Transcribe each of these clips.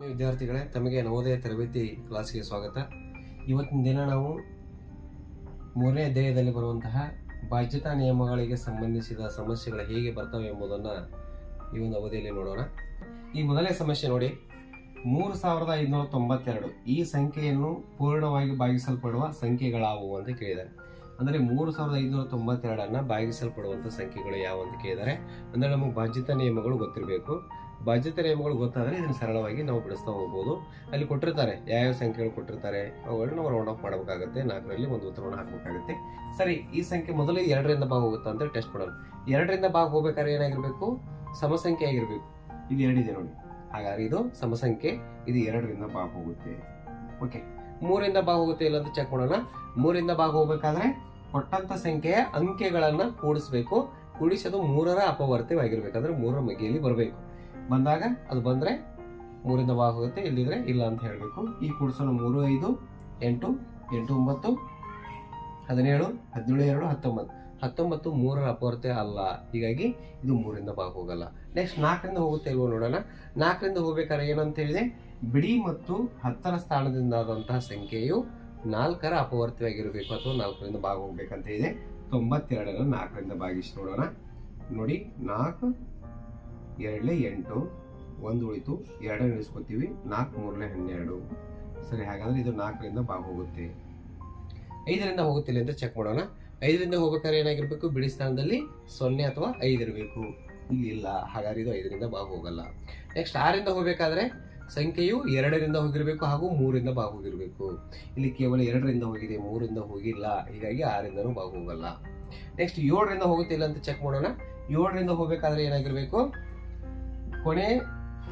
ವಿದ್ಯಾರ್ಥಿಗಳೇ, ತಮಗೆ ನವೋದಯ ತರಬೇತಿ ಕ್ಲಾಸ್ಗೆ ಸ್ವಾಗತ. ಇವತ್ತಿನ ದಿನ ನಾವು ಮೂರನೇ ಅಧ್ಯಾಯದಲ್ಲಿ ಬರುವಂತಹ ಬಾಧ್ಯತಾ ನಿಯಮಗಳಿಗೆ ಸಂಬಂಧಿಸಿದ ಸಮಸ್ಯೆಗಳು ಹೇಗೆ ಬರ್ತವೆ ಎಂಬುದನ್ನು ಈ ಒಂದು ಅವಧಿಯಲ್ಲಿ ನೋಡೋಣ. ಈ ಮೊದಲನೇ ಸಮಸ್ಯೆ ನೋಡಿ, ಮೂರು ಸಾವಿರದ ಐದುನೂರ ತೊಂಬತ್ತೆರಡು ಈ ಸಂಖ್ಯೆಯನ್ನು ಪೂರ್ಣವಾಗಿ ಭಾಗಿಸಲ್ಪಡುವ ಸಂಖ್ಯೆಗಳಾವು ಅಂತ ಕೇಳಿದ್ದಾರೆ. ಅಂದರೆ ಮೂರು ಸಾವಿರದ ಐದುನೂರ ತೊಂಬತ್ತೆರಡನ್ನು ಭಾಗಿಸಲ್ಪಡುವಂಥ ಸಂಖ್ಯೆಗಳು ಯಾವ ಅಂತ ಕೇಳಿದ್ದಾರೆ ಅಂದರೆ ನಮಗೆ ಬಾಧ್ಯತಾ ನಿಯಮಗಳು ಗೊತ್ತಿರಬೇಕು. ಬಾಧ್ಯತೆ ನಿಯಮಗಳು ಗೊತ್ತಾದರೆ ಇದನ್ನು ಸರಳವಾಗಿ ನಾವು ಬಿಡಿಸ್ತಾ ಹೋಗ್ಬೋದು. ಅಲ್ಲಿ ಕೊಟ್ಟಿರ್ತಾರೆ, ಯಾವ್ಯಾವ ಸಂಖ್ಯೆಗಳು ಕೊಟ್ಟಿರ್ತಾರೆ ಅವುಗಳನ್ನ ನಾವು ರೌಂಡ್ ಆಫ್ ಮಾಡಬೇಕಾಗುತ್ತೆ. ನಾಲ್ಕರಲ್ಲಿ ಒಂದು ಉತ್ತರವನ್ನು ಹಾಕಬೇಕಾಗುತ್ತೆ. ಸರಿ, ಈ ಸಂಖ್ಯೆ ಮೊದಲು ಎರಡರಿಂದ ಭಾಗ ಹೋಗುತ್ತಾ ಅಂತ ಟೆಸ್ಟ್ ಮಾಡೋಣ. ಎರಡರಿಂದ ಭಾಗ ಹೋಗ್ಬೇಕಾದ್ರೆ ಏನಾಗಿರಬೇಕು? ಸಮಸಂಖ್ಯೆ ಆಗಿರಬೇಕು. ಇದು ಎರಡಿದೆ ನೋಡಿ. ಹಾಗಾದ್ರೆ ಇದು ಸಮಸಂಖ್ಯೆ, ಇದು ಎರಡರಿಂದ ಭಾಗ ಹೋಗುತ್ತೆ. ಓಕೆ ಮೂರಿಂದ ಭಾಗ ಹೋಗುತ್ತೆ ಇಲ್ಲ ಅಂತ ಚೆಕ್ ಮಾಡೋಣ. ಮೂರಿಂದ ಭಾಗ ಹೋಗ್ಬೇಕಾದ್ರೆ ಕೊಟ್ಟಂತ ಸಂಖ್ಯೆಯ ಅಂಕೆಗಳನ್ನ ಕೂಡಿಸ್ಬೇಕು. ಕೂಡಿಸೋದು ಮೂರರ ಅಪವರ್ತವಾಗಿರ್ಬೇಕಂದ್ರೆ ಮೂರರ ಮಗಿಯಲ್ಲಿ ಬರಬೇಕು. ಬಂದಾಗ ಅದು ಬಂದ್ರೆ ಮೂರಿಂದ ಭಾಗ ಹೋಗುತ್ತೆ ಇಲ್ಲಿದ್ರೆ ಇಲ್ಲ ಅಂತ ಹೇಳಬೇಕು. ಈ ಕೂಡಿಸೋಣ ಮೂರು, ಐದು, ಎಂಟು ಎಂಟು, ಒಂಬತ್ತು, ಹದಿನೇಳು ಹದಿನೇಳು, ಎರಡು, ಹತ್ತೊಂಬತ್ತು. ಹತ್ತೊಂಬತ್ತು ಮೂರರ ಅಪವರ್ತೆ ಅಲ್ಲ. ಹೀಗಾಗಿ ಇದು ಮೂರಿಂದ ಭಾಗ ಹೋಗಲ್ಲ. ನೆಕ್ಸ್ಟ್ ನಾಲ್ಕರಿಂದ ಹೋಗುತ್ತೆ ಇಲ್ವೋ ನೋಡೋಣ. ನಾಲ್ಕರಿಂದ ಹೋಗ್ಬೇಕಾದ್ರೆ ಏನಂತ ಹೇಳಿದೆ ಬಿಡಿ ಮತ್ತು ಹತ್ತರ ಸ್ಥಾನದಿಂದಾದಂತಹ ಸಂಖ್ಯೆಯು ನಾಲ್ಕರ ಅಪವರ್ತಿಯಾಗಿರಬೇಕು ಅಥವಾ ನಾಲ್ಕರಿಂದ ಭಾಗ ಹೋಗ್ಬೇಕಂತ ಇದೆ. ತೊಂಬತ್ತೆರಡನ್ನು ನಾಲ್ಕರಿಂದ ಭಾಗಿಸಿ ನೋಡೋಣ. ನೋಡಿ, ನಾಲ್ಕು, ಎರಡಲೇ ಎಂಟು, ಒಂದು ಉಳಿತು ಎರಡನೇ ಇಳಿಸ್ಕೊತೀವಿ, ನಾಲ್ಕು ಮೂರನೇ ಹನ್ನೆರಡು. ಸರಿ, ಹಾಗಾದ್ರೆ ಇದು ನಾಲ್ಕರಿಂದ ಭಾಗ ಹೋಗುತ್ತೆ. ಐದರಿಂದ ಹೋಗುತ್ತಿಲ್ಲ ಅಂತ ಚೆಕ್ ಮಾಡೋಣ. ಐದರಿಂದ ಹೋಗ್ಬೇಕಾದ್ರೆ ಏನಾಗಿರ್ಬೇಕು? ಬಿಡಿ ಸ್ಥಾನದಲ್ಲಿ ಸೊನ್ನೆ ಅಥವಾ ಐದಿರಬೇಕು ಇಲ್ಲಿ ಇಲ್ಲ ಹಾಗಾದ್ರೆ ಇದು ಐದರಿಂದ ಭಾಗ ಹೋಗಲ್ಲ. ನೆಕ್ಸ್ಟ್ ಆರಿಂದ ಹೋಗ್ಬೇಕಾದ್ರೆ ಸಂಖ್ಯೆಯು ಎರಡರಿಂದ ಹೋಗಿರಬೇಕು ಹಾಗೂ ಮೂರಿಂದ ಭಾಗ ಹೋಗಿರಬೇಕು ಇಲ್ಲಿ ಕೇವಲ ಎರಡರಿಂದ ಹೋಗಿದೆ, ಮೂರಿಂದ ಹೋಗಿಲ್ಲ. ಹೀಗಾಗಿ ಆರಿಂದನೂ ಹೋಗಲ್ಲ ನೆಕ್ಸ್ಟ್ ಏಳರಿಂದ ಹೋಗುತ್ತಿಲ್ಲ ಅಂತ ಚೆಕ್ ಮಾಡೋಣ. ಏಳರಿಂದ ಹೋಗಬೇಕಾದ್ರೆ ಏನಾಗಿರಬೇಕು? ಕೊನೆ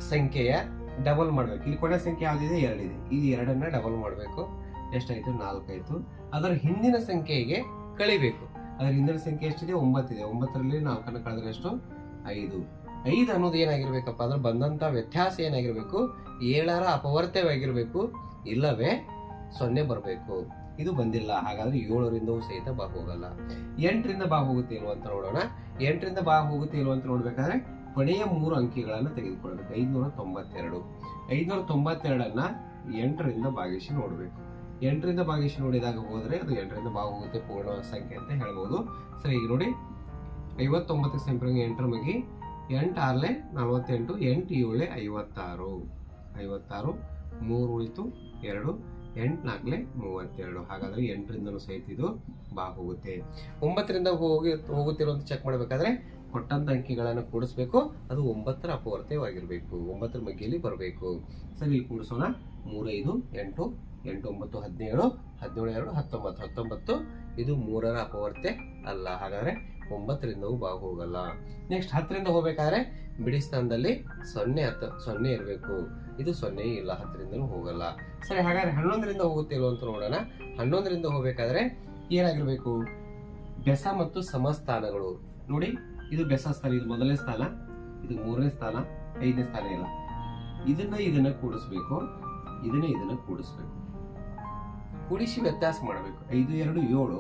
ಸಂಖ್ಯೆಯ ಡಬಲ್ ಮಾಡಬೇಕು. ಇಲ್ಲಿ ಕೊನೆ ಸಂಖ್ಯೆ ಯಾವುದಿದೆ? ಎರಡಿದೆ. ಇದು ಎರಡನ್ನ ಡಬಲ್ ಮಾಡಬೇಕು. ಎಷ್ಟಾಯಿತು? ನಾಲ್ಕಾಯಿತು. ಅದರ ಹಿಂದಿನ ಸಂಖ್ಯೆಗೆ ಕಳಿಬೇಕು. ಅದರ ಹಿಂದಿನ ಸಂಖ್ಯೆ ಎಷ್ಟಿದೆ? ಒಂಬತ್ತಿದೆ. ಒಂಬತ್ತರಲ್ಲಿ ನಾಲ್ಕನ್ನು ಕಳೆದ್ರೆ ಎಷ್ಟು? ಐದು. ಐದು ಅನ್ನೋದು ಏನಾಗಿರ್ಬೇಕಪ್ಪ ಅಂದ್ರೆ ಬಂದಂತ ವ್ಯತ್ಯಾಸ ಏನಾಗಿರ್ಬೇಕು? ಏಳರ ಅಪವರ್ತ್ಯವಾಗಿರ್ಬೇಕು ಇಲ್ಲವೇ? ಸೊನ್ನೆ ಬರಬೇಕು. ಇದು ಬಂದಿಲ್ಲ. ಹಾಗಾದ್ರೆ ಏಳರಿಂದವೂ ಸಹಿತ ಬಾ ಹೋಗಲ್ಲ. ಎಂಟರಿಂದ ಬಾ ಹೋಗುತ್ತೆ ಅಂತ ನೋಡೋಣ. ಎಂಟರಿಂದ ಬಾ ಹೋಗುತ್ತೆ ಇಲ್ವ ಅಂತ ನೋಡ್ಬೇಕಾದ್ರೆ ಕೊನೆಯ ಮೂರು ಅಂಕಿಗಳನ್ನು ತೆಗೆದುಕೊಳ್ಬೇಕು. ಐದುನೂರ ತೊಂಬತ್ತೆರಡು. ಐದುನೂರ ತೊಂಬತ್ತೆರಡನ್ನ ಎಂಟರಿಂದ ಭಾಗಿಸಿ ನೋಡಬೇಕು. ಎಂಟರಿಂದ ಭಾಗಿಸಿ ನೋಡಿದಾಗ ಹೋದರೆ ಅದು ಎಂಟರಿಂದ ಬಾ ಹೋಗುತ್ತೆ ಪೂರ್ಣ ಸಂಖ್ಯೆ ಅಂತ ಹೇಳ್ಬೋದು. ಸರಿ, ಈಗ ನೋಡಿ. ಐವತ್ತೊಂಬತ್ತಕ್ಕೆ ಸಂಪರ್ಕ ಎಂಟರ ಮಗಿ ಎಂಟು ಆರ್ಲೆ ನಲವತ್ತೆಂಟು, ಎಂಟು ಏಳೆ ಐವತ್ತಾರು. ಐವತ್ತಾರು, ಮೂರು ಉಳಿತು ಎರಡು ಎಂಟು ನಾಲ್ಕಲೆ ಮೂವತ್ತೆರಡು. ಹಾಗಾದರೆ ಎಂಟರಿಂದಲೂ ಸಹಿತ ಇದು ಬಾ ಹೋಗುತ್ತೆ ಒಂಬತ್ತರಿಂದ ಹೋಗಿ ಹೋಗುತ್ತಿರುವಂತ ಚೆಕ್ ಮಾಡಬೇಕಾದ್ರೆ ಕೊಟ್ಟಂತ ಅಂಕಿಗಳನ್ನು ಕೂಡಿಸ್ಬೇಕು. ಅದು ಒಂಬತ್ತರ ಅಪವರ್ತ್ಯವಾಗಿರಬೇಕು ಒಂಬತ್ತರ ಮಗ್ಗಿಯಲ್ಲಿ ಬರಬೇಕು. ಸರಿ, ಇಲ್ಲಿ ಕೂಡಿಸೋಣ. ಮೂರೈದು, ಎಂಟು ಎಂಟು ಒಂಬತ್ತು ಹದಿನೇಳು ಹದಿನೇಳು ಎರಡು ಹತ್ತೊಂಬತ್ತು. ಹತ್ತೊಂಬತ್ತು, ಇದು ಮೂರರ ಅಪವರ್ತೆ ಅಲ್ಲ. ಹಾಗಾದ್ರೆ ಒಂಬತ್ತರಿಂದವೂ ಭಾಗ ಹೋಗಲ್ಲ ನೆಕ್ಸ್ಟ್ ಹತ್ತರಿಂದ ಹೋಗ್ಬೇಕಾದ್ರೆ ಬಿಡಿ ಸ್ಥಾನದಲ್ಲಿ ಸೊನ್ನೆ ಹತ್ತು, ಸೊನ್ನೆ ಇರಬೇಕು. ಇದು ಸೊನ್ನೆ ಇಲ್ಲ, ಹತ್ತರಿಂದಲೂ ಹೋಗಲ್ಲ. ಸರಿ, ಹಾಗಾದ್ರೆ ಹನ್ನೊಂದರಿಂದ ಹೋಗುತ್ತಿಲ್ಲೋ ಅಂತ ನೋಡೋಣ. ಹನ್ನೊಂದರಿಂದ ಹೋಗ್ಬೇಕಾದ್ರೆ ಏನಾಗಿರ್ಬೇಕು? ಬೆಸ ಮತ್ತು ಸಮಸ್ಥಾನಗಳು. ನೋಡಿ, ಇದು ಬೆಸ ಸ್ಥಾನ, ಇದು ಮೊದಲನೇ ಸ್ಥಾನ, ಇದು ಮೂರನೇ ಸ್ಥಾನ, ಐದನೇ ಸ್ಥಾನ ಇಲ್ಲ. ಇದನ್ನ ಇದನ್ನ ಕೂಡಿಸ್ಬೇಕು. ಇದನ್ನ ಇದನ್ನ ಕೂಡಿಸ್ಬೇಕು. ಕೂಡಿಸಿ ವ್ಯತ್ಯಾಸ ಮಾಡಬೇಕು. ಐದು, ಎರಡು, ಏಳು,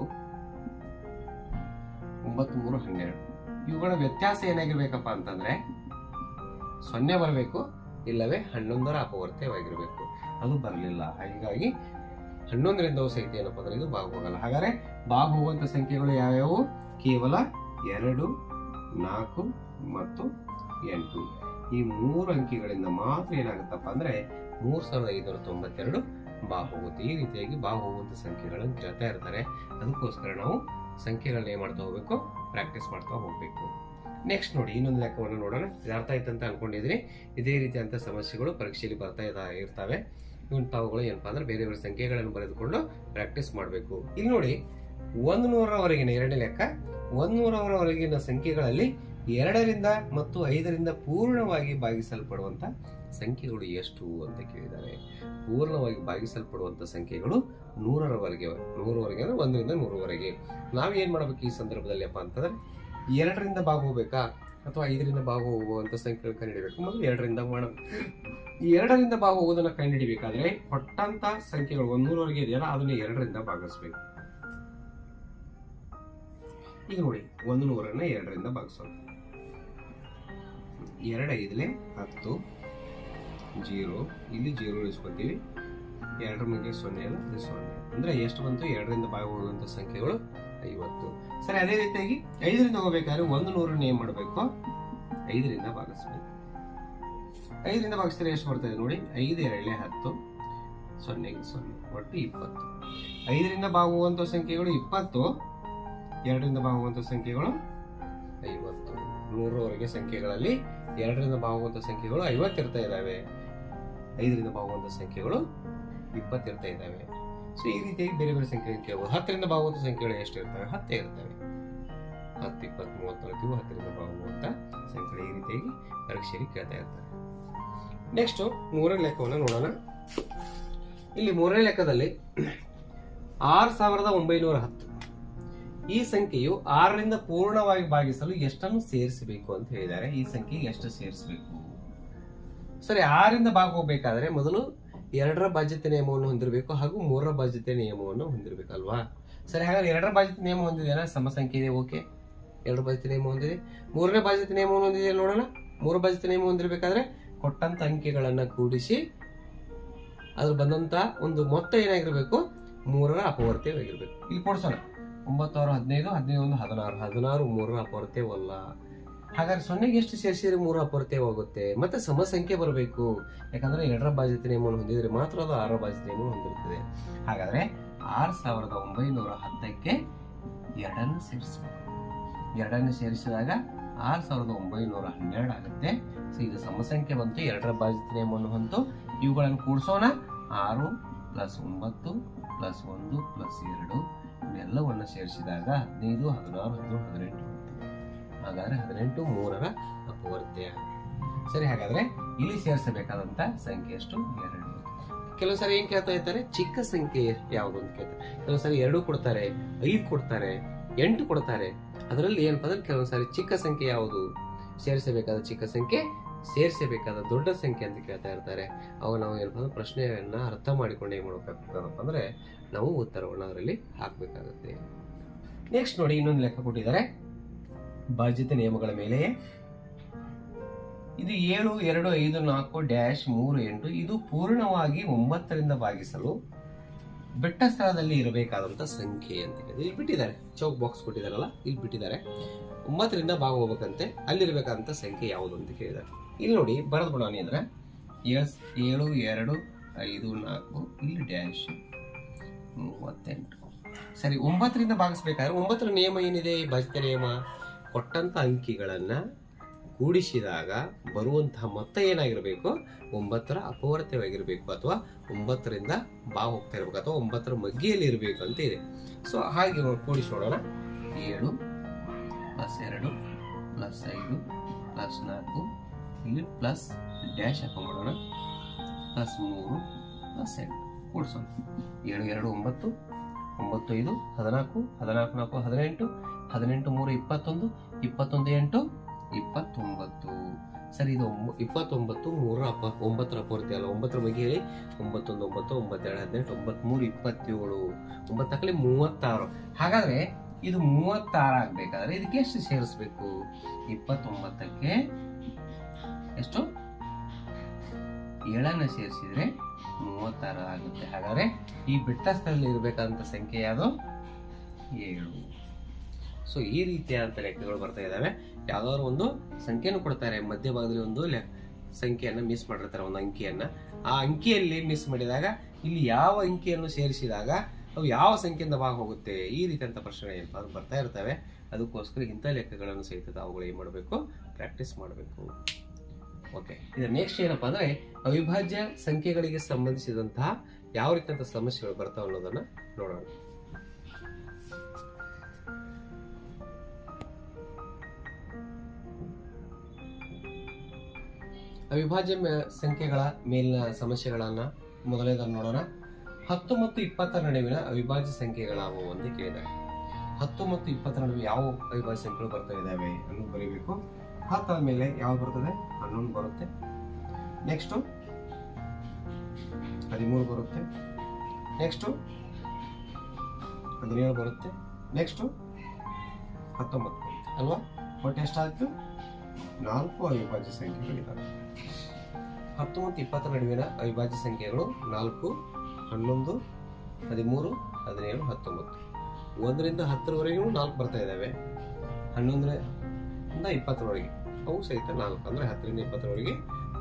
ಒಂಬತ್ತು, ಮೂರು, ಹನ್ನೆರಡು. ಇವುಗಳ ವ್ಯತ್ಯಾಸ ಏನಾಗಿರ್ಬೇಕಪ್ಪ ಅಂತಂದ್ರೆ, ಸೊನ್ನೆ ಬರಬೇಕು, ಇಲ್ಲವೇ ಹನ್ನೊಂದರ ಅಪವರ್ತ್ಯವಾಗಿರಬೇಕು. ಅದು ಬರಲಿಲ್ಲ. ಹೀಗಾಗಿ ಹನ್ನೊಂದರಿಂದವೂ ಸಹಿತ ಏನಪ್ಪ ಅಂದ್ರೆ ಇದು ಭಾಗ ಹೋಗಲ್ಲ ಹಾಗಾದ್ರೆ ಬಾಗು ಹೋಗುವಂತ ಸಂಖ್ಯೆಗಳು ಯಾವ್ಯಾವು? ಕೇವಲ ಎರಡು, ನಾಲ್ಕು ಮತ್ತು ಎಂಟು. ಈ ಮೂರು ಅಂಕಿಗಳಿಂದ ಮಾತ್ರ ಏನಾಗುತ್ತಪ್ಪ ಅಂದ್ರೆ ಮೂರ್ ಸಾವಿರದ ಐನೂರ ತೊಂಬತ್ತೆರಡು ಬಾ ಹೋಗುತ್ತೆ ಈ ರೀತಿಯಾಗಿ ಬಾ ಹೋಗುವಂತ ಸಂಖ್ಯೆಗಳನ್ನು ಕೇಳ್ತಾ ಇರ್ತಾರೆ. ಅದಕ್ಕೋಸ್ಕರ ನಾವು ಸಂಖ್ಯೆಗಳನ್ನ ಏನ್ ಮಾಡ್ತಾ ಹೋಗ್ಬೇಕು? ಪ್ರಾಕ್ಟೀಸ್ ಮಾಡ್ತಾ ಹೋಗ್ಬೇಕು. ನೆಕ್ಸ್ಟ್ ನೋಡಿ ಇನ್ನೊಂದು ಲೆಕ್ಕವನ್ನು ನೋಡೋಣ. ಇದು ಅರ್ಥ ಆಯ್ತು ಅಂತ ಅನ್ಕೊಂಡಿದ್ದೀನಿ ಇದೇ ರೀತಿಯಾದಂಥ ಸಮಸ್ಯೆಗಳು ಪರೀಕ್ಷೆಯಲ್ಲಿ ಬರ್ತಾ ಇದ ಇರ್ತವೆ. ಇವನ್ ತಾವುಗಳು ಏನಪ್ಪಾ ಅಂದ್ರೆ ಬೇರೆ ಬೇರೆ ಸಂಖ್ಯೆಗಳನ್ನು ಬರೆದುಕೊಂಡು ಪ್ರಾಕ್ಟೀಸ್ ಮಾಡಬೇಕು. ಇಲ್ಲಿ ನೋಡಿ ಒಂದು ನೂರರವರೆಗಿನ ಎರಡನೇ ಲೆಕ್ಕ ಒಂದು ನೂರವರೆಗಿನ ಸಂಖ್ಯೆಗಳಲ್ಲಿ ಎರಡರಿಂದ ಮತ್ತು ಐದರಿಂದ ಪೂರ್ಣವಾಗಿ ಭಾಗಿಸಲ್ಪಡುವಂತ ಸಂಖ್ಯೆಗಳು ಎಷ್ಟು ಅಂತ ಕೇಳಿದ್ದಾರೆ. ಪೂರ್ಣವಾಗಿ ಭಾಗಿಸಲ್ಪಡುವಂತ ಸಂಖ್ಯೆಗಳು ನೂರರವರೆಗೆ, ನೂರವರೆಗೆ ಅಂದ್ರೆ ಒಂದರಿಂದ ನೂರವರೆಗೆ. ನಾವು ಏನ್ ಮಾಡ್ಬೇಕು ಈ ಸಂದರ್ಭದಲ್ಲಿ ಅಪ್ಪ ಅಂತಂದ್ರೆ, ಎರಡರಿಂದ ಭಾಗ ಹೋಗ್ಬೇಕಾ ಅಥವಾ ಐದರಿಂದ ಭಾಗ ಹೋಗುವಂತ ಸಂಖ್ಯೆಗಳು ಕಂಡುಹಿಡಬೇಕು? ಮೊದಲು ಎರಡರಿಂದ ಮಾಡಬೇಕು ಈ ಎರಡರಿಂದ ಭಾಗ ಹೋಗೋದನ್ನ ಕಂಡುಹಿಡಿಬೇಕಾದ್ರೆ ಕೊಟ್ಟಂತ ಸಂಖ್ಯೆಗಳು ಒಂದೂರವರೆಗೆ ಇದೆಯಲ್ಲ, ಅದನ್ನ ಎರಡರಿಂದ ಭಾಗಿಸ್ಬೇಕು. ಈಗ ನೋಡಿ, ಒಂದು ನೂರನ್ನ ಎರಡರಿಂದ ಭಾಗಿಸೋಣ. ಎರಡು ಐದಲೇ ಹತ್ತು, ಜೀರೋ, ಇಲ್ಲಿ ಜೀರೋ ಇಸ್ಕೊತೀವಿ ಎರಡರ ಮುಂದೆ ಸೊನ್ನೆ ಅಲ್ಲ, ಅದೇ ಸೊನ್ನೆ. ಅಂದರೆ ಎಷ್ಟು ಬಂತು? ಎರಡರಿಂದ ಭಾಗ ಹೋಗುವಂಥ ಸಂಖ್ಯೆಗಳು ಐವತ್ತು. ಸರಿ, ಅದೇ ರೀತಿಯಾಗಿ ಐದರಿಂದ ಹೋಗ್ಬೇಕಾದ್ರೆ ಒಂದು ನೂರನ್ನ ಏನು ಮಾಡಬೇಕು? ಐದರಿಂದ ಭಾಗಿಸ್ಬೇಕು. ಐದರಿಂದ ಭಾಗಿಸಿದ್ರೆ ಎಷ್ಟು ಬರ್ತದೆ ನೋಡಿ? ಐದು ಎರಡನೇ ಹತ್ತು, ಸೊನ್ನೆಗೆ ಸೊನ್ನೆ, ಒಟ್ಟು ಇಪ್ಪತ್ತು. ಐದರಿಂದ ಭಾಗುವಂಥ ಸಂಖ್ಯೆಗಳು ಇಪ್ಪತ್ತು, ಎರಡರಿಂದ ಭಾಗುವಂಥ ಸಂಖ್ಯೆಗಳು ಐವತ್ತು. ನೂರವರೆಗೆ ಸಂಖ್ಯೆಗಳಲ್ಲಿ ಎರಡರಿಂದ ಭಾಗುವಂಥ ಸಂಖ್ಯೆಗಳು ಐವತ್ತಿರ್ತಾ ಇದ್ದಾವೆ. ಐದರಿಂದ ಭಾಗುವಂಥ ಸಂಖ್ಯೆಗಳು ಇಪ್ಪತ್ತಿರ್ತಾ ಇದ್ದಾವೆ. ಸೊ ಈ ರೀತಿಯಾಗಿ ಬೇರೆ ಬೇರೆ ಸಂಖ್ಯೆ ಕೇಳ್ಬೋದು. ಹತ್ತರಿಂದ ಭಾಗುವಂಥ ಸಂಖ್ಯೆಗಳು ಎಷ್ಟು ಇರ್ತವೆ ಹತ್ತೇ ಇರ್ತವೆ. ಹತ್ತು, ಇಪ್ಪತ್ತು ಮೂವತ್ತು ನಲವತ್ತು ಹತ್ತರಿಂದ ಭಾಗುವಂಥ ಸಂಖ್ಯೆಗಳು ಈ ರೀತಿಯಾಗಿ ಪರೀಕ್ಷೆಯಲ್ಲಿ ಕೇಳ್ತಾ ಇರ್ತಾರೆ. ನೆಕ್ಸ್ಟ್ ಮೂರನೇ ಲೆಕ್ಕವನ್ನು ನೋಡೋಣ. ಇಲ್ಲಿ ಮೂರನೇ ಲೆಕ್ಕದಲ್ಲಿ ಆರು ಸಾವಿರದ ಒಂಬೈನೂರ ಹತ್ತು. ಈ ಸಂಖ್ಯೆಯು ಆರರಿಂದ ಪೂರ್ಣವಾಗಿ ಭಾಗಿಸಲು ಎಷ್ಟನ್ನು ಸೇರಿಸಬೇಕು ಅಂತ ಹೇಳಿದ್ದಾರೆ. ಈ ಸಂಖ್ಯೆಗೆ ಎಷ್ಟು ಸೇರಿಸಬೇಕು? ಸರಿ, ಆರರಿಂದ ಭಾಗ ಹೋಗ್ಬೇಕಾದ್ರೆ ಮೊದಲು ಎರಡರ ಬಾಧ್ಯತೆ ನಿಯಮವನ್ನು ಹೊಂದಿರಬೇಕು ಹಾಗೂ ಮೂರರ ಬಾಧ್ಯತೆ ನಿಯಮವನ್ನು ಹೊಂದಿರಬೇಕಲ್ವಾ ಸರಿ, ಹಾಗಾದ್ರೆ ಎರಡರ ಬಾಧ್ಯತೆ ನಿಯಮ ಹೊಂದಿದೆಯಲ್ಲ ಸಮ ಸಂಖ್ಯೆ ಇದೆ, ಓಕೆ. ಎರಡರ ಬಾಧ್ಯತೆ ನಿಯಮ ಹೊಂದಿದೆ. ಮೂರನೇ ಬಾಧ್ಯತೆ ನಿಯಮವನ್ನು ಹೊಂದಿದೆ ನೋಡೋಣ. ಮೂರು ಬಾಧ್ಯತೆ ನಿಯಮ ಹೊಂದಿರಬೇಕಾದ್ರೆ ಕೊಟ್ಟಂತ ಅಂಕೆಗಳನ್ನು ಕೂಡಿಸಿ ಅದ್ರ ಬಂದಂತ ಒಂದು ಮೊತ್ತ ಏನಾಗಿರ್ಬೇಕು? ಮೂರರ ಅಪವರ್ತಿಯಾಗಿರ್ಬೇಕು. ಇಲ್ಲಿ ಕೊಡ್ಸೋಣ. ಒಂಬತ್ತಾರು, ಹದಿನೈದು ಹದಿನೈದು ಒಂದು ಹದಿನಾರು ಹದಿನಾರು, ಮೂರರ ಅಪವರ್ತ್ಯವಲ್ಲ ಹಾಗಾದ್ರೆ ಸೊನ್ನೆಗೆ ಎಷ್ಟು ಸೇರಿಸಿದ್ರೆ ಮೂರು ಹೋಗುತ್ತೆ? ಮತ್ತೆ ಸಮ ಸಂಖ್ಯೆ ಬರಬೇಕು. ಯಾಕಂದ್ರೆ ಎರಡರ ಬಾಧ್ಯತೆ ನಿಯಮವನ್ನು ಹೊಂದಿದ್ರೆ ಮಾತ್ರ ಅದು ಆರರ ಬಾಧ್ಯತೆ ನಿಯಮವನ್ನು ಹೊಂದಿರುತ್ತದೆ. ಹಾಗಾದ್ರೆ ಆರು ಸಾವಿರದ ಒಂಬೈನೂರ ಹತ್ತಕ್ಕೆ ಎರಡನ್ನು ಸೇರಿಸಬೇಕು ಎರಡನ್ನು ಸೇರಿಸಿದಾಗ ಆರು ಸಾವಿರದ ಒಂಬೈನೂರ ಹನ್ನೆರಡು ಆಗುತ್ತೆ. ಸೊ ಇದು ಸಮಸಂಖ್ಯೆ ಬಂತು, ಎರಡರ ಬಾಧ್ಯತೆ ನಿಯಮವನ್ನು ಹೊಂತು. ಇವುಗಳನ್ನು ಕೂಡಿಸೋಣ. ಆರು ಪ್ಲಸ್ ಒಂಬತ್ತು ಪ್ಲಸ್ ಒಂದು ಪ್ಲಸ್ ಎರಡು ಇವೆಲ್ಲವನ್ನು ಸೇರಿಸಿದಾಗ ಹದಿನೈದು, ಹದಿನಾರು, ಹದಿನೇಳು, ಹದಿನೆಂಟು ಹಾಗಾದರೆ ಹದಿನೆಂಟು, ಮೂರರ ಅಪವರ್ತ್ಯ ಸರಿ, ಹಾಗಾದರೆ ಇಲ್ಲಿ ಸೇರಿಸಬೇಕಾದಂಥ ಸಂಖ್ಯೆ ಎಷ್ಟು ಎರಡು. ಕೆಲವು ಸರಿ ಏನು ಕೇಳ್ತಾ ಇರ್ತಾರೆ ಚಿಕ್ಕ ಸಂಖ್ಯೆ ಯಾವುದು ಅಂತ ಕೇಳ್ತಾರೆ. ಕೆಲವು ಸರಿ ಎರಡು ಕೊಡ್ತಾರೆ, ಐದು ಕೊಡ್ತಾರೆ, ಎಂಟು ಕೊಡ್ತಾರೆ. ಅದರಲ್ಲಿ ಏನಪ್ಪ ಅಂದ್ರೆ ಕೆಲವೊಂದು ಸಾರಿ ಚಿಕ್ಕ ಸಂಖ್ಯೆ ಯಾವುದು? ಸೇರಿಸಬೇಕಾದ ಚಿಕ್ಕ ಸಂಖ್ಯೆ, ಸೇರಿಸಬೇಕಾದ ದೊಡ್ಡ ಸಂಖ್ಯೆ ಅಂತ ಕೇಳ್ತಾ ಇರ್ತಾರೆ. ಅವಾಗ ನಾವು ಏನಪ್ಪ ಅಂದ್ರೆ ಪ್ರಶ್ನೆಯನ್ನ ಅರ್ಥ ಮಾಡಿಕೊಂಡು ಏನು ಮಾಡ್ಬೇಕಾಗ್ತದಪ್ಪ ಅಂದ್ರೆ ನಾವು ಉತ್ತರವನ್ನು ಅದರಲ್ಲಿ ಹಾಕಬೇಕಾಗುತ್ತೆ. ನೆಕ್ಸ್ಟ್ ನೋಡಿ ಇನ್ನೊಂದು ಲೆಕ್ಕ ಕೊಟ್ಟಿದ್ದಾರೆ. ಬಾಧ್ಯತೆ ನಿಯಮಗಳ ಮೇಲೆ. ಇದು ಏಳು, ಎರಡು, ಐದು, ನಾಲ್ಕು, ಡ್ಯಾಶ್, ಮೂರು, ಎಂಟು, ಇದು ಪೂರ್ಣವಾಗಿ ಒಂಬತ್ತರಿಂದ ಭಾಗಿಸಲು ಬೆಟ್ಟ ಸ್ಥಳದಲ್ಲಿ ಇರಬೇಕಾದಂತ ಸಂಖ್ಯೆ ಅಂತ ಹೇಳಿದ್ರೆ ಇಲ್ಲಿ ಬಿಟ್ಟಿದ್ದಾರೆ. ಚೌಕ್ ಬಾಕ್ಸ್ ಕೊಟ್ಟಿದಾರಲ್ಲ ಇಲ್ಲಿ ಬಿಟ್ಟಿದ್ದಾರೆ. ಒಂಬತ್ತರಿಂದ ಭಾಗ ಹೋಗ್ಬೇಕಂತೆ ಅಲ್ಲಿರಬೇಕಾದಂಥ ಸಂಖ್ಯೆ ಯಾವುದು ಅಂತ ಕೇಳಿದ್ದಾರೆ. ಇಲ್ಲಿ ನೋಡಿ ಬರೆದ್ಬಿಡೋಣ ಅಂದ್ರೆ, ಏಳು ಏಳು, ಎರಡು, ಐದು, ನಾಲ್ಕು, ಇಲ್ಲಿ ಡ್ಯಾಶ್. ಮೂವತ್ತೆಂಟು. ಸರಿ, ಒಂಬತ್ತರಿಂದ ಭಾಗಿಸ್ಬೇಕಾದ್ರೆ ಒಂಬತ್ತರ ನಿಯಮ ಏನಿದೆ? ಬಾಧ್ಯತೆ ನಿಯಮ? ಕೊಟ್ಟಂಥ ಅಂಕಿಗಳನ್ನು ಕೂಡಿಸಿದಾಗ ಬರುವಂತಹ ಮೊತ್ತ ಏನಾಗಿರಬೇಕು? ಒಂಬತ್ತರ ಅಪವರ್ತ್ಯವಾಗಿರಬೇಕು ಅಥವಾ ಒಂಬತ್ತರಿಂದ ಬಾ ಹೋಗ್ತಾ ಇರಬೇಕು ಅಥವಾ ಒಂಬತ್ತರ ಮಗ್ಗಿಯಲ್ಲಿ ಇರಬೇಕು ಅಂತ ಇದೆ. ಸೊ ಹಾಗೆ ಕೂಡಿಸೋಣ ಏಳು ಪ್ಲಸ್ ಎರಡು ಪ್ಲಸ್ ಐದು ಪ್ಲಸ್ ನಾಲ್ಕು ಇಲ್ಲಿ ಪ್ಲಸ್ ಡ್ಯಾಶ್ ಹಾಕೊಂಡ್ಬಿಡೋಣ. ಪ್ಲಸ್ ಮೂರು ಪ್ಲಸ್ ಎಂಟು. ಕೂಡಿಸೋಣ. ಏಳು ಎರಡು, ಒಂಬತ್ತು ಒಂಬತ್ತು ಐದು ಹದಿನಾಲ್ಕು ಹದಿನಾಲ್ಕು, ನಾಲ್ಕು, ಹದಿನೆಂಟು ಹದಿನೆಂಟು, ಮೂರು, ಇಪ್ಪತ್ತೊಂದು ಇಪ್ಪತ್ತೊಂದು, ಎಂಟು, ಇಪ್ಪತ್ತೊಂಬತ್ತು. ಸರಿ, ಇದು ಇಪ್ಪತ್ತೊಂಬತ್ತು, ಮೂರ, ಅಪ್ಪ, ಒಂಬತ್ತರ ಪೂರ್ತಿ ಅಲ್ಲ, ಒಂಬತ್ತರ ಬಗ್ಗೆ ಹೇಳಿ ಒಂಬತ್ತೊಂದು, ಒಂಬತ್ತು, ಒಂಬತ್ತೆರಡು, ಹದಿನೆಂಟು ಒಂಬತ್ಮೂರು ಇಪ್ಪತ್ತೇಳು ಒಂಬತ್ತಕ್ಕಲ್ಲಿ ಮೂವತ್ತಾರು. ಹಾಗಾದರೆ ಇದು ಮೂವತ್ತಾರು ಆಗಬೇಕಾದ್ರೆ ಇದಕ್ಕೆ ಎಷ್ಟು ಸೇರಿಸ್ಬೇಕು? ಇಪ್ಪತ್ತೊಂಬತ್ತಕ್ಕೆ ಎಷ್ಟು? ಏಳನ್ನು ಸೇರಿಸಿದ್ರೆ ಮೂವತ್ತಾರು ಆಗುತ್ತೆ. ಹಾಗಾದ್ರೆ ಈ ಬಿಟ್ಟ ಸ್ಥಳದಲ್ಲಿ ಇರಬೇಕಾದಂತ ಸಂಖ್ಯೆ ಯಾವುದು? ಏಳು. ಸೊ ಈ ರೀತಿಯಾದಂಥ ಲೆಕ್ಕಗಳು ಬರ್ತಾ ಇದ್ದಾವೆ. ಯಾವ್ದಾದ್ರು ಒಂದು ಸಂಖ್ಯೆಯನ್ನು ಕೊಡ್ತಾರೆ. ಮಧ್ಯಭಾಗದಲ್ಲಿ ಒಂದು ಲೆ ಸಂಖ್ಯೆಯನ್ನು ಮಿಸ್ ಮಾಡಿರ್ತಾರೆ, ಒಂದು ಅಂಕಿಯನ್ನ. ಆ ಅಂಕಿಯಲ್ಲಿ ಮಿಸ್ ಮಾಡಿದಾಗ ಇಲ್ಲಿ ಯಾವ ಅಂಕಿಯನ್ನು ಸೇರಿಸಿದಾಗ ಅವು ಯಾವ ಸಂಖ್ಯೆಯಿಂದ ಭಾಗ ಹೋಗುತ್ತೆ? ಈ ರೀತಿಯಂಥ ಪ್ರಶ್ನೆ ಏನಾದ್ರು ಬರ್ತಾ ಇರ್ತವೆ. ಅದಕ್ಕೋಸ್ಕರ ಇಂಥ ಲೆಕ್ಕಗಳನ್ನು ಸಹಿತ ಅವುಗಳು ಏನು ಮಾಡಬೇಕು? ಪ್ರಾಕ್ಟೀಸ್ ಮಾಡಬೇಕು. ಓಕೆ ಇದರ ನೆಕ್ಸ್ಟ್ ಏನಪ್ಪಾ ಅಂದ್ರೆ ಅವಿಭಾಜ್ಯ ಸಂಖ್ಯೆಗಳಿಗೆ ಸಂಬಂಧಿಸಿದಂತಹ ಯಾವ ರೀತಿಯಂತ ಸಮಸ್ಯೆಗಳು ಬರ್ತಾವ ಅನ್ನೋದನ್ನ ನೋಡೋಣ. ಅವಿಭಾಜ್ಯ ಸಂಖ್ಯೆಗಳ ಮೇಲಿನ ಸಮಸ್ಯೆಗಳನ್ನ ಮೊದಲನೇದನ್ನು ನೋಡೋಣ. ಹತ್ತು ಮತ್ತು ಇಪ್ಪತ್ತರ ನಡುವಿನ ಅವಿಭಾಜ್ಯ ಸಂಖ್ಯೆಗಳಾವುವು ಅಂತ ಕೇಳಿದ್ದಾರೆ ಹತ್ತು ಮತ್ತು ಇಪ್ಪತ್ತರ ನಡುವೆ ಯಾವ ಅವಿಭಾಜ್ಯ ಸಂಖ್ಯೆಗಳು ಬರ್ತಾ ಇದ್ದಾವೆ ಅನ್ನೋದು ಬರೀಬೇಕು. ಹತ್ತಾದ ಮೇಲೆ ಯಾವ್ದು ಬರ್ತದೆ? ಹನ್ನೊಂದು ಬರುತ್ತೆ. ನೆಕ್ಸ್ಟು ಹದಿಮೂರು ಬರುತ್ತೆ. ನೆಕ್ಸ್ಟು ಹದಿನೇಳು ಬರುತ್ತೆ. ನೆಕ್ಸ್ಟು ಹತ್ತೊಂಬತ್ತು ಬರುತ್ತೆ. ಅಲ್ವಾ? ಒಟ್ಟು ಎಷ್ಟಾಯಿತು? ನಾಲ್ಕು ಅವಿಭಾಜ್ಯ ಸಂಖ್ಯೆಗಳಿದ್ದಾವೆ ಹತ್ತು ಮತ್ತು ಇಪ್ಪತ್ತರ ನಡುವಿನ ಅವಿಭಾಜ್ಯ ಸಂಖ್ಯೆಗಳು ನಾಲ್ಕು, ಹನ್ನೊಂದು, ಹದಿಮೂರು, ಹದಿನೇಳು, ಹತ್ತೊಂಬತ್ತು. ಒಂದರಿಂದ ಹತ್ತರವರೆಗೂ ನಾಲ್ಕು ಬರ್ತಾ ಇದ್ದಾವೆ ಹನ್ನೊಂದರಿಂದ ಇಪ್ಪತ್ತರವರೆಗೆ ಅವು ಸಹಿತ ನಾಲ್ಕು ಅಂದರೆ ಹತ್ತರಿಂದ ಇಪ್ಪತ್ತರೊಳಗೆ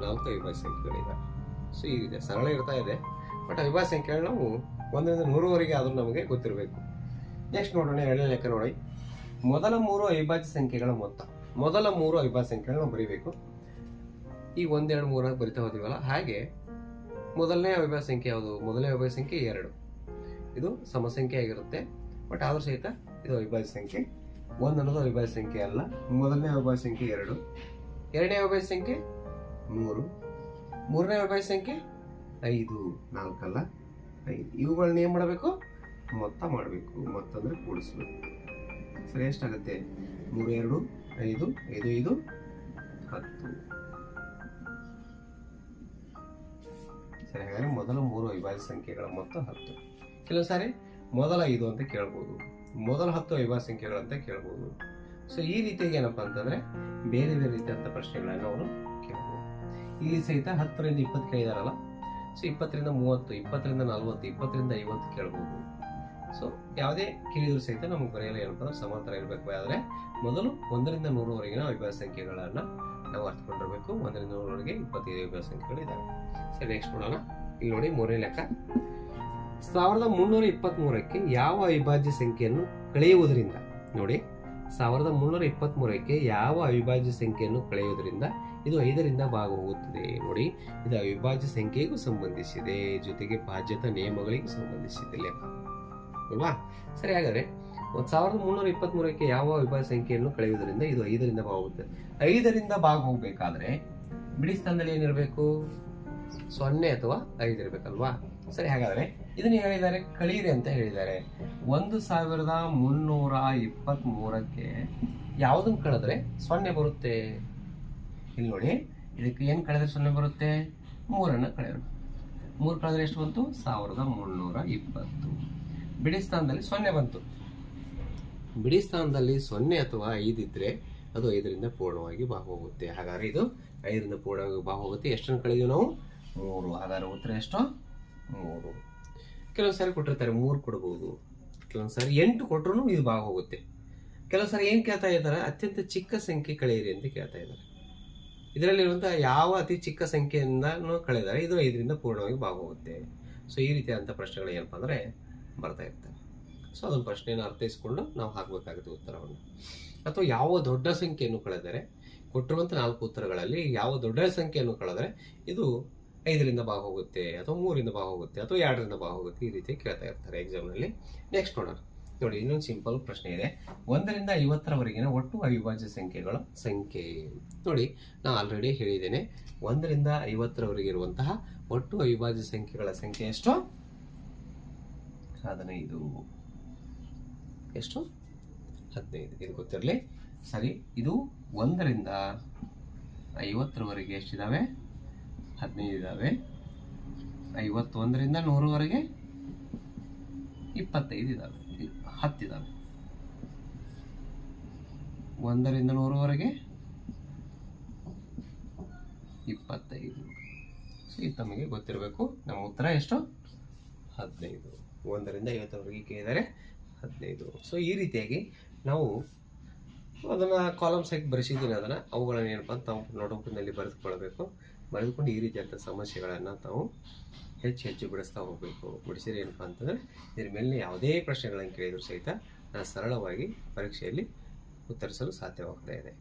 ನಾಲ್ಕು ಅವಿಭಾಜ್ಯ ಸಂಖ್ಯೆಗಳಿವೆ ಸೊ ಈ ರೀತಿ ಸರಳ ಇರ್ತಾ ಇದೆ. ಬಟ್ ಅವಿಭಾಜ್ಯ ಸಂಖ್ಯೆಗಳು ನಾವು ಒಂದರಿಂದ ನೂರವರೆಗೆ ಆದರೂ ನಮಗೆ ಗೊತ್ತಿರಬೇಕು. ನೆಕ್ಸ್ಟ್ ನೋಡೋಣ ಎರಡನೇ ಲೆಕ್ಕ ನೋಡಿ ಮೊದಲ ಮೂರು ಅವಿಭಾಜ್ಯ ಸಂಖ್ಯೆಗಳ ಮೊತ್ತ. ಮೊದಲ ಮೂರು ಅವಿಭಾಜ್ಯ ಸಂಖ್ಯೆಗಳನ್ನ ನಾವು ಬರೀಬೇಕು. ಈ ಒಂದೆರಡು ಮೂರಾಗಿ ಬರಿತಾ ಹೋದಿವಲ್ಲ? ಹಾಗೆ ಮೊದಲನೇ ಅವಿಭಾಜ್ಯ ಸಂಖ್ಯೆ ಯಾವುದು? ಮೊದಲನೇ ಅವಿಭಾಜ್ಯ ಸಂಖ್ಯೆ ಎರಡು. ಇದು ಸಮಸಂಖ್ಯೆ ಆಗಿರುತ್ತೆ. ಬಟ್ ಆದರೂ ಸಹಿತ ಇದು ಅವಿಭಾಜ್ಯ ಸಂಖ್ಯೆ ಒಂದು ಅನ್ನೋದು ಅವಿಭಾಜ್ಯ ಸಂಖ್ಯೆ ಅಲ್ಲ. ಮೊದಲನೇ ಅವಿಭಾಜ್ಯ ಸಂಖ್ಯೆ ಎರಡು. ಎರಡನೇ ಅವಿಭಾಜ್ಯ ಸಂಖ್ಯೆ ಮೂರು. ಮೂರನೇ ಅವಿಭಾಜ್ಯ ಸಂಖ್ಯೆ ಐದು. ನಾಲ್ಕಲ್ಲ ಐದು. ಇವುಗಳನ್ನ ಏನು ಮಾಡಬೇಕು? ಮೊತ್ತ ಮಾಡಬೇಕು. ಮೊತ್ತ ಅಂದರೆ ಕೂಡಿಸ್ಬೇಕು. ಸರಿ, ಎಷ್ಟಾಗುತ್ತೆ? ಮೂರು, ಎರಡು, ಐದು ಐದು ಐದು, ಹತ್ತು. ಸರಿ, ಹಾಗಾದರೆ ಮೊದಲ ಮೂರು ಅವಿಭಾಜ್ಯ ಸಂಖ್ಯೆಗಳ ಮೊತ್ತ ಹತ್ತು. ಕೆಲವು ಸಾರಿ ಮೊದಲ ಐದು ಅಂತ ಕೇಳ್ಬೋದು. ಮೊದಲ ಹತ್ತು ವಿಭಾ ಸಂಖ್ಯೆಗಳು ಅಂತ ಕೇಳ್ಬೋದು. ಸೊ ಈ ರೀತಿಯಾಗಿ ಏನಪ್ಪ ಅಂತಂದ್ರೆ ಬೇರೆ ಬೇರೆ ರೀತಿಯಾದಂಥ ಪ್ರಶ್ನೆಗಳನ್ನು ಅವರು ಕೇಳ್ಬೋದು. ಇಲ್ಲಿ ಸಹಿತ ಹತ್ತರಿಂದ ಇಪ್ಪತ್ತು ಕೇಳಿದಾರಲ್ಲ ಸೊ ಇಪ್ಪತ್ತರಿಂದ ಮೂವತ್ತು, ಇಪ್ಪತ್ತರಿಂದ ನಲವತ್ತು, ಇಪ್ಪತ್ತರಿಂದ ಐವತ್ತು ಕೇಳ್ಬೋದು. ಸೊ ಯಾವುದೇ ಕೇಳಿದ್ರು ಸಹಿತ ನಮಗೆ ಬರೆಯಲು ಏನಪ್ಪ ಸಮಾಂತರ ಇರಬೇಕು. ಆದರೆ ಮೊದಲು ಒಂದರಿಂದ ನೂರವರೆಗಿನ ಅವಿಭಾಜ್ಯ ಸಂಖ್ಯೆಗಳನ್ನು ನಾವು ಅರ್ಥಕೊಂಡಿರಬೇಕು. ಒಂದರಿಂದ ನೂರವರೆಗೆ ಇಪ್ಪತ್ತೈದು ಅವಿಭಾಜ್ಯ ಸಂಖ್ಯೆಗಳಿದ್ದಾವೆ. ಸರಿ ನೆಕ್ಸ್ಟ್ ನೋಡೋಣ. ಇಲ್ಲಿ ನೋಡಿ ಮೂರನೇ ಲೆಕ್ಕ. ಸಾವಿರದ ಮುನ್ನೂರ ಇಪ್ಪತ್ತ್ಮೂರಕ್ಕೆ ಯಾವ ಅವಿಭಾಜ್ಯ ಸಂಖ್ಯೆಯನ್ನು ಕಳೆಯುವುದರಿಂದ, ನೋಡಿ, ಸಾವಿರದ ಮುನ್ನೂರ ಇಪ್ಪತ್ತ್ಮೂರಕ್ಕೆ ಯಾವ ಅವಿಭಾಜ್ಯ ಸಂಖ್ಯೆಯನ್ನು ಕಳೆಯುವುದರಿಂದ ಇದು ಐದರಿಂದ ಭಾಗ ಹೋಗುತ್ತದೆ ನೋಡಿ, ಇದು ಅವಿಭಾಜ್ಯ ಸಂಖ್ಯೆಗೂ ಸಂಬಂಧಿಸಿದೆ, ಜೊತೆಗೆ ಬಾಧ್ಯತಾ ನಿಯಮಗಳಿಗೆ ಸಂಬಂಧಿಸಿದೆ ಲೆಕ್ಕ. ಅಲ್ವಾ? ಸರಿ, ಹಾಗಾದ್ರೆ ಒಂದು ಸಾವಿರದ ಮುನ್ನೂರ ಇಪ್ಪತ್ತ್ಮೂರಕ್ಕೆ ಯಾವ ಅವಿಭಾಜ್ಯ ಸಂಖ್ಯೆಯನ್ನು ಕಳೆಯುವುದರಿಂದ ಇದು ಐದರಿಂದ ಭಾಗ ಹೋಗುತ್ತೆ ಐದರಿಂದ ಭಾಗ ಹೋಗಬೇಕಾದ್ರೆ ಬಿಡಿ ಸ್ಥಾನದಲ್ಲಿ ಏನಿರಬೇಕು? ಸೊನ್ನೆ ಅಥವಾ ಐದು ಇರಬೇಕಲ್ವಾ? ಸರಿ, ಹಾಗಾದರೆ ಇದನ್ನು ಹೇಳಿದ್ದಾರೆ ಕಳೀರಿ ಅಂತ ಹೇಳಿದ್ದಾರೆ. ಒಂದು ಸಾವಿರದ ಮುನ್ನೂರ ಇಪ್ಪತ್ತ್ ಮೂರಕ್ಕೆ ಯಾವುದನ್ನು ಕಳೆದ್ರೆ ಸೊನ್ನೆ ಬರುತ್ತೆ? ಇಲ್ಲಿ ನೋಡಿ, ಇದಕ್ಕೆ ಏನು ಕಳೆದ್ರೆ ಸೊನ್ನೆ ಬರುತ್ತೆ? ಮೂರನ್ನು ಕಳೆಯೋಣ ಮೂರು ಕಳೆದ್ರೆ ಎಷ್ಟು ಬಂತು? ಸಾವಿರದ ಮುನ್ನೂರ ಇಪ್ಪತ್ತು. ಬಿಡಿ ಸ್ಥಾನದಲ್ಲಿ ಸೊನ್ನೆ ಬಂತು. ಬಿಡಿ ಸ್ಥಾನದಲ್ಲಿ ಸೊನ್ನೆ ಅಥವಾ ಐದಿದ್ರೆ ಅದು ಐದರಿಂದ ಪೂರ್ಣವಾಗಿ ಭಾಗ ಹೋಗುತ್ತೆ ಹಾಗಾದ್ರೆ ಇದು ಐದರಿಂದ ಪೂರ್ಣವಾಗಿ ಭಾಗ ಹೋಗುತ್ತೆ ಎಷ್ಟನ್ನು ಕಳೆದೀವಿ ನಾವು? ಮೂರು ಹಾಗಾದ್ರೆ ಉತ್ತರ ಎಷ್ಟು? ಮೂರು. ಕೆಲವು ಸಾರಿ ಕೊಟ್ಟಿರ್ತಾರೆ, ಮೂರು ಕೊಡ್ಬೋದು. ಕೆಲವೊಂದು ಸಾರಿ ಎಂಟು ಕೊಟ್ಟರು ಇದು ಭಾಗ ಹೋಗುತ್ತೆ ಕೆಲವು ಸಾರಿ ಏನು ಕೇಳ್ತಾ ಇದ್ದಾರೆ? ಅತ್ಯಂತ ಚಿಕ್ಕ ಸಂಖ್ಯೆ ಕಳೆಯಿರಿ ಅಂತ ಕೇಳ್ತಾ ಇದ್ದಾರೆ. ಇದರಲ್ಲಿರುವಂಥ ಯಾವ ಅತಿ ಚಿಕ್ಕ ಸಂಖ್ಯೆಯಿಂದ ಕಳೆದರೆ ಇದು ಐದರಿಂದ ಪೂರ್ಣವಾಗಿ ಭಾಗ ಹೋಗುತ್ತೆ ಸೊ ಈ ರೀತಿಯಾದಂಥ ಪ್ರಶ್ನೆಗಳು ಏನಪ್ಪ ಅಂದರೆ ಬರ್ತಾ ಇರ್ತವೆ. ಸೊ ಅದೊಂದು ಪ್ರಶ್ನೆಯನ್ನು ಅರ್ಥೈಸಿಕೊಂಡು ನಾವು ಹಾಕಬೇಕಾಗುತ್ತೆ ಉತ್ತರವನ್ನು. ಅಥವಾ ಯಾವ ದೊಡ್ಡ ಸಂಖ್ಯೆಯನ್ನು ಕಳೆದರೆ, ಕೊಟ್ಟಿರುವಂಥ ನಾಲ್ಕು ಉತ್ತರಗಳಲ್ಲಿ ಯಾವ ದೊಡ್ಡ ಸಂಖ್ಯೆಯನ್ನು ಕಳೆದರೆ, ಇದು ಐದರಿಂದ ಭಾಗ ಹೋಗುತ್ತೆ ಅಥವಾ ಮೂರಿಂದ ಭಾಗ ಹೋಗುತ್ತೆ ಅಥವಾ ಎರಡರಿಂದ ಭಾಗ ಹೋಗುತ್ತೆ ಈ ರೀತಿ ಕೇಳ್ತಾ ಇರ್ತಾರೆ ಎಕ್ಸಾಮ್ನಲ್ಲಿ ನೆಕ್ಸ್ಟ್ ನೋಡೋಣ. ನೋಡಿ, ಇನ್ನೊಂದು ಸಿಂಪಲ್ ಪ್ರಶ್ನೆ ಇದೆ. ಒಂದರಿಂದ ಐವತ್ತರವರೆಗಿನ ಒಟ್ಟು ಅವಿಭಾಜ್ಯ ಸಂಖ್ಯೆಗಳ ಸಂಖ್ಯೆ. ನೋಡಿ ನಾನು ಆಲ್ರೆಡಿ ಹೇಳಿದ್ದೇನೆ. ಒಂದರಿಂದ ಐವತ್ತರವರೆಗೆ ಇರುವಂತಹ ಒಟ್ಟು ಅವಿಭಾಜ್ಯ ಸಂಖ್ಯೆಗಳ ಸಂಖ್ಯೆ ಎಷ್ಟು? ಹದಿನೈದು. ಎಷ್ಟು? ಹದಿನೈದು. ಇದು ಗೊತ್ತಿರಲಿ? ಸರಿ, ಇದು ಒಂದರಿಂದ ಐವತ್ತರವರೆಗೆ ಎಷ್ಟಿದಾವೆ? ಹದಿನೈದು ಇದ್ದಾವೆ ಐವತ್ತೊಂದರಿಂದ ನೂರವರೆಗೆ ಇಪ್ಪತ್ತೈದು ಇದ್ದಾವೆ ಹತ್ತಿದ್ದಾವೆ ಒಂದರಿಂದ ನೂರವರೆಗೆ ಇಪ್ಪತ್ತೈದು. ಸೊ ಇದು ತಮಗೆ ಗೊತ್ತಿರಬೇಕು. ನಮ್ಮ ಉತ್ತರ ಎಷ್ಟು? ಹದಿನೈದು. ಒಂದರಿಂದ ಐವತ್ತರವರೆಗೆ ಕೇಳಿದರೆ ಹದಿನೈದು. ಸೊ ಈ ರೀತಿಯಾಗಿ ನಾವು ಅದನ್ನು ಕಾಲಮ್ಸ್ ಹಾಕಿ ಬರೆಸಿದ್ದೀನಿ. ಅದನ್ನು ಅವುಗಳನ್ನು ಏನಪ್ಪ ಅಂತ ನಾವು ನೋಟ್ಬುಕ್ನಲ್ಲಿ ಬರೆದುಕೊಳ್ಬೇಕು ಬರೆದುಕೊಂಡು ಈ ರೀತಿಯಾದಂಥ ಸಮಸ್ಯೆಗಳನ್ನು ತಾವು ಹೆಚ್ಚು ಹೆಚ್ಚು ಬಿಡಿಸ್ತಾ ಹೋಗಬೇಕು. ಬಿಡಿಸಿದ್ರೆ ಏನಪ್ಪ ಅಂತಂದರೆ ಇದ್ರ ಮೇಲೆ ಯಾವುದೇ ಪ್ರಶ್ನೆಗಳನ್ನು ಕೇಳಿದರೂ ಸಹಿತ ನಾನು ಸರಳವಾಗಿ ಪರೀಕ್ಷೆಯಲ್ಲಿ ಉತ್ತರಿಸಲು ಸಾಧ್ಯವಾಗ್ತಾ ಇದೆ.